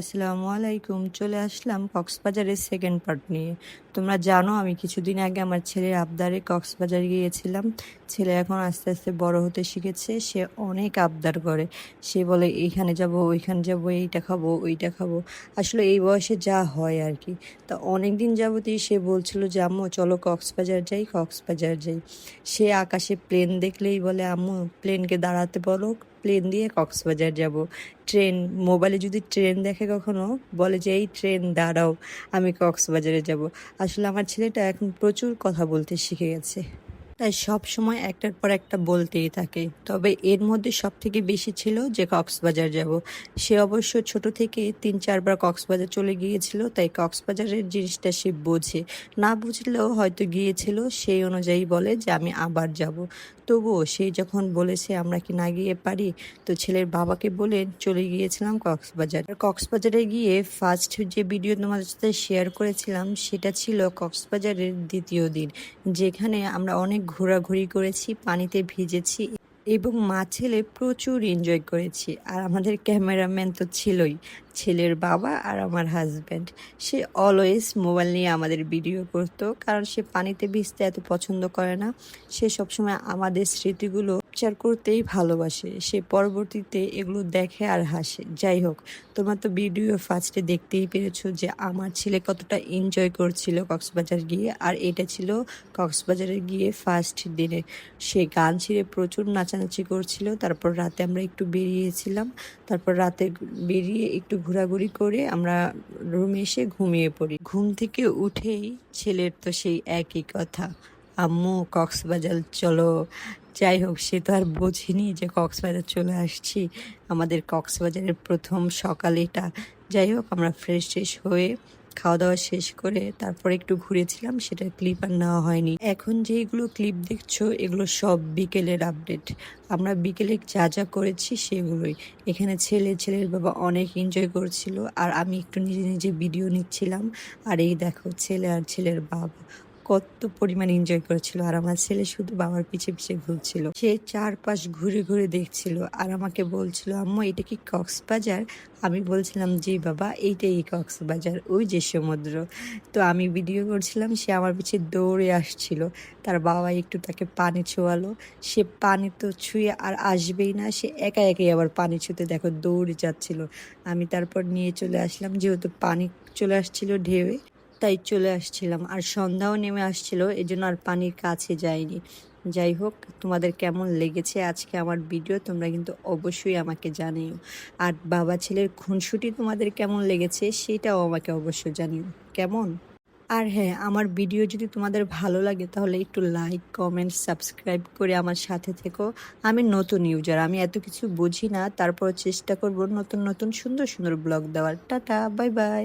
আসসালামু আলাইকুম। চলে আসলাম কক্সবাজারের সেকেন্ড পার্ট নিয়ে। তোমরা জানো, আমি কিছুদিন আগে আমার ছেলের আবদারে কক্সবাজার গিয়েছিলাম। ছেলে এখন আস্তে আস্তে বড় হতে শিখেছে। সে অনেক আবদার করে। সে বলে, এইখানে যাব, ওইখানে যাব, এইটা খাব, ওইটা খাব। আসলে এই বয়সে যা হয় আর কি। তা অনেক দিন যাবতই সে বলছিল যে, আম্মু, চলো কক্সবাজার যাই কক্সবাজার যাই। সে আকাশে প্লেন দেখলেই বলে, আম্মু প্লেনকে দাঁড়াতে বলো। প্লেন দিয়ে কক্সবাজার যাব। ট্রেন মোবাইলে যদি ট্রেন দেখে কখনো, বলে যে, এই ট্রেন, দাঁড়াও, আমি কক্সবাজারে যাব। আসলে আমার ছেলেটা এখন প্রচুর কথা বলতে শিখে গেছে। তাই সব সময় একটার পর একটা বলতেই থাকে। তবে এর মধ্যে সব থেকে বেশি ছিল যে কক্সবাজার যাব। সে অবশ্য ছোট থেকে তিন চারবার কক্সবাজার চলে গিয়েছিল, তাই কক্সবাজারের জিনিসটা সে বোঝে। না বুঝলেও হয়তো গিয়েছিল, সেই অনুযায়ী বলে যে আমি আবার যাব। তবুও সেই যখন বলেছে আমরা কি না গিয়ে পারি, তো ছেলের বাবাকে বলে চলে গিয়েছিলাম কক্সবাজার। কক্সবাজারে গিয়ে ফার্স্ট যে ভিডিও তোমাদের সাথে শেয়ার করেছিলাম, সেটা ছিল কক্সবাজারের দ্বিতীয় দিন, যেখানে আমরা অনেক ঘোরাঘুরি করেছি, পানিতে ভিজেছি এবং মা ছেলে প্রচুর এনজয় করেছি। আর আমাদের ক্যামেরাম্যান তো ছিলই, ছেলের বাবা আর আমার হাজব্যান্ড সে অলওয়েজ মোবাইল নিয়ে আমাদের ভিডিও করতো, কারণ সে পানিতে ভিজতে এত পছন্দ করে না। সে সবসময় আমাদের স্মৃতিগুলো ক্যাপচার করতেই ভালোবাসে। সে পরবর্তীতে এগুলো দেখে আর হাসে। যাই হোক, তোমরা তো ভিডিও ফার্স্টে দেখতেই পেরেছ যে আমার ছেলে কতটা এনজয় করছিল কক্সবাজার গিয়ে। আর এটা ছিল কক্সবাজারে গিয়ে ফার্স্ট দিনে। সে গান ছিঁড়ে প্রচুর নাচানাচি করছিল। তারপর রাতে আমরা একটু বেরিয়েছিলাম। তারপর রাতে বেরিয়ে একটু ঘোরাঘুরি করে আমরা রুমে এসে ঘুমিয়ে পড়ি। ঘুম থেকে উঠেই ছেলের তো সেই একই কথা। আম্মু, কক্সবাজার, চলো। যাই হোক, সে তো আর বোঝেনি যে কক্সবাজার চলে আসছি। আমাদের কক্সবাজারের প্রথম সকাল এটা। যাই হোক, আমরা ফ্রেশ ট্রেশ হয়ে খাওয়া দাওয়া শেষ করে তারপর একটু ঘুরেছিলাম সেটার ক্লিপ আর নেওয়া হয়নি। এখন যেগুলো ক্লিপ দেখছ, এগুলো সব বিকেলের আপডেট আমরা বিকেলে যা যা করেছি সেগুলোই। এখানে ছেলে, ছেলের বাবা অনেক এনজয় করছিল, আর আমি একটু নিজে নিজে ভিডিও নিচ্ছিলাম। আর এই দেখো, ছেলে আর ছেলের বাবা। কত পরিমাণ এনজয় করেছিল। আর আমার ছেলে শুধু বাবার পিছে পিছে ঘুরছিল। সে চারপাশ ঘুরে ঘুরে দেখছিল আর আমাকে বলছিল, আম্মু, এটা কি কক্সবাজার? আমি বলছিলাম, জি বাবা, এইটাই কক্সবাজার, ওই যে সমুদ্র। তো আমি ভিডিও করছিলাম, সে আমার পিছে দৌড়ে আসছিল। তার বাবা একটু তাকে পানি ছোঁয়ালো। সে পানি তো ছুঁয়ে আর আসবেই না, সে একা একাই আবার পানি ছুঁতে দেখো দৌড়ে যাচ্ছিল। আমি তারপর নিয়ে চলে আসলাম, যেহেতু পানি চলে আসছিল ঢেউয়ে। তাই চলে আসছিলাম। আর সন্ধ্যাও নেমে আসছিল এই জন্য আর পানির কাছে যাইনি। যাই হোক, তোমাদের কেমন লেগেছে আজকে আমার ভিডিও, তোমরা কিন্তু অবশ্যই আমাকে জানিও। আর বাবা ছেলের খুনসুটি তোমাদের কেমন লেগেছে, সেটাও আমাকে অবশ্যই জানিও। কেমন? আর হ্যাঁ আমার ভিডিও যদি তোমাদের ভালো লাগে, তাহলে একটু লাইক কমেন্ট সাবস্ক্রাইব করে আমার সাথে থেকো। আমি নতুন ইউজার আমি এত কিছু বুঝি না। তারপর চেষ্টা করব নতুন নতুন, সুন্দর সুন্দর ব্লগ দেওয়ার। Tata bye bye